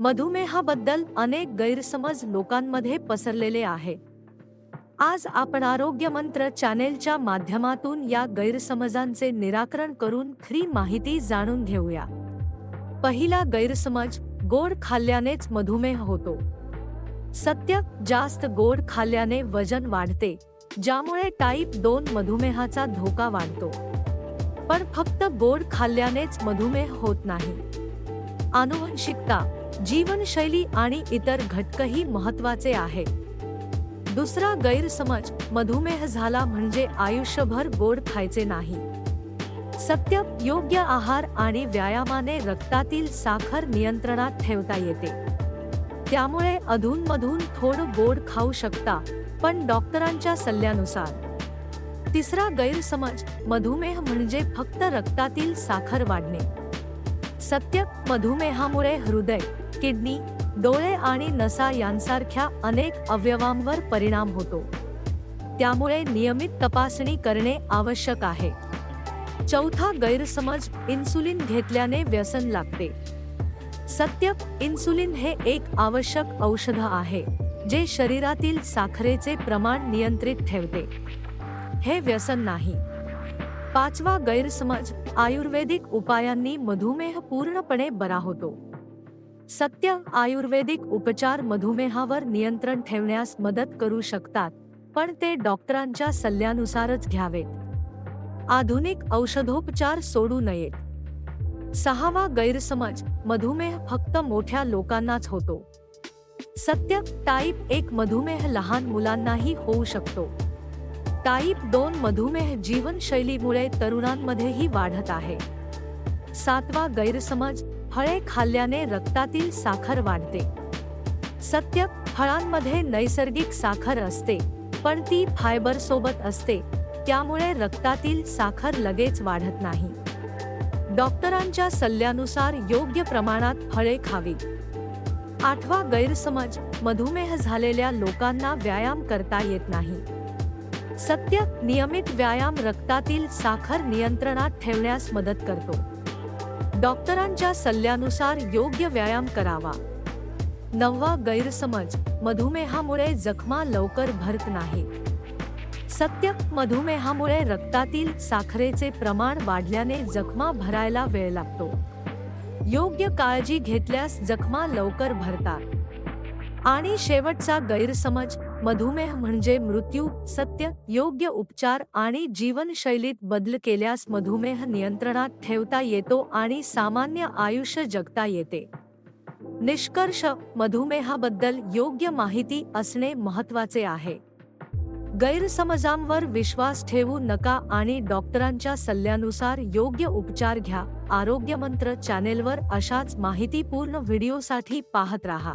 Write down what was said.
मधुमेहाबद्दल अनेक गैरसमज लोकांमध्ये पसरलेले आहे. आज आपण आरोग्य मंत्र चॅनेलच्या माध्यमातून या गैरसमजांचे निराकरण करून खरी माहिती जाणून घेऊया. पहिला गैरसमज गोड खाल्ल्यानेच मधुमेह होतो. सत्य जास्त गोड खाल्ल्याने वजन वाढते ज्यामुळे टाईप दोन मधुमेहाचा धोका वाढतो. पण फक्त गोड खाल्ल्यानेच मधुमेह होत नाही. आनुवंशिकता जीवनशैली आणि इतर घटकही महत्त्वाचे आहेत दुसरा गैरसमज मधुमेह झाला म्हणजे आयुष्यभर गोड खायचे नाही. सत्य योग्य आहार आणि व्यायामाने रक्तातील साखर नियंत्रणात ठेवता येते. त्यामुळे अधूनमधून थोडं गोड खाऊ शकता पण डॉक्टरांच्या सल्ल्यानुसार. तिसरा गैरसमज मधुमेह म्हणजे फक्त रक्तातील साखर वाढणे. सत्य मधुमेहामुळे हृदय किडनी डोळे आणि नसा यांसारख्या अनेक अवयवांवर परिणाम होतो. त्यामुळे नियमित तपासणी करणे आवश्यक आहे. चौथा गैरसमज इन्सुलिन घेतल्याने व्यसन लागते. सत्य इन्सुलिन हे एक आवश्यक औषध आहे जे शरीरातील साखरेचे प्रमाण नियंत्रित ठेवते. हे व्यसन नाही. पाचवा गैरसमज आयुर्वेदिक उपायांनी मधुमेह पूर्णपणे बरा होतो. सत्य आयुर्वेदिक उपचार मधुमेहावर नियंत्रण ठेवण्यास मदत करू शकतात, पण ते डॉक्टरांच्या सल्ल्यानुसारच घ्यावेत. आधुनिक औषधोपचार सोडू नयेत. सहावा गैरसमज, मधुमेह फक्त मोठ्या लोकांनाच होतो. सत्य, टाईप एक मधुमेह लहान मुलांनाही होऊ शकतो. टाईप दोन मधुमेह जीवनशैलीमुळे तरुणांमध्येही वाढत आहे. सातवा गैरसमज फळे खाल्ल्याने रक्तातील साखर वाढते. सत्य फळांमध्ये नैसर्गिक साखर असते पण ती फायबर सोबत असते त्यामुळे रक्तातील साखर लगेच वाढत नाही. डॉक्टरांच्या सल्ल्यानुसार योग्य प्रमाणात फळे खावी. आठवा गैरसमज मधुमेह झालेल्या लोकांना व्यायाम करता येत नाही. सत्य नियमित व्यायाम रक्तातील साखर नियंत्रणात ठेवण्यास मदत करतो. डॉक्टरांच्या सल्ल्यानुसार योग्य व्यायाम करावा. नववा गैरसमज मधुमेहामुळे जखमा लवकर भरत नाही. सत्य मधुमेहामुळे रक्तातील साखरेचे प्रमाण वाढल्याने जखमा भरायला वेळ लागतो. योग्य काळजी घेतल्यास जखमा लवकर भरतात. आणि शेवटचा गैरसमज मधुमेह म्हणजे मृत्यू सत्य योग्य उपचार आणि जीवनशैलीत बदल केल्यास मधुमेह नियंत्रणात ठेवता येतो आणि सामान्य आयुष्य जगता येते. निष्कर्ष मधुमेहाबद्दल योग्य माहिती असणे महत्त्वाचे आहे. गैरसमजांवर विश्वास ठेवू नका आणि डॉक्टरांच्या सल्ल्यानुसार योग्य उपचार घ्या. आरोग्य मंत्र चॅनेलवर अशाच माहितीपूर्ण व्हिडिओसाठी पाहत राहा.